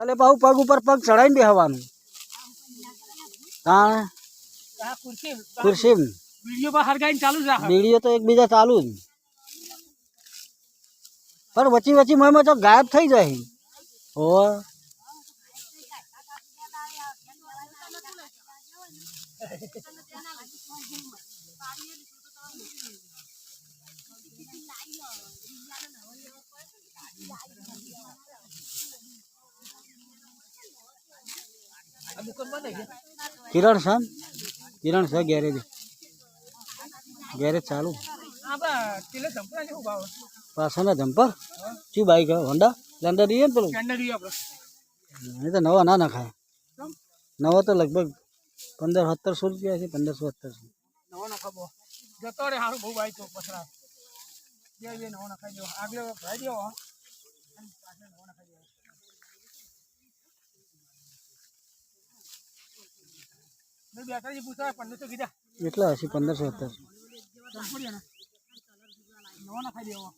એટલે બહુ પગ ઉપર પગ ચડાવીને બેહવાનું. હા ખુરશી વીડિયો હરગાઈને ચાલુ બીડીઓ તો એકબીજા ચાલુ જ. પણ વચ્ચી વચ્ચી મયમાં તો ગાયબ થઈ જાય. હો. કિરણ છે કિરણ છે ગેરેજ. ગેરેજ ચાલુ. પાછળના જમ્પર શું બાઈક હોન્ડા? સ્પ્લેન્ડર રહીએ ને પેલું? એ તો નવા ના નાખાય. નવો તો લગભગ પંદર સત્તરસો રૂપિયા છે, પંદરસો સત્તરસો. નવો નખાબો જતો રે સારું બહુ બાઈક દેવો આગળ ભાઈ દેવો એટલા હશે? પંદરસો ધંપડિયા નવો ખાઈ દેવો.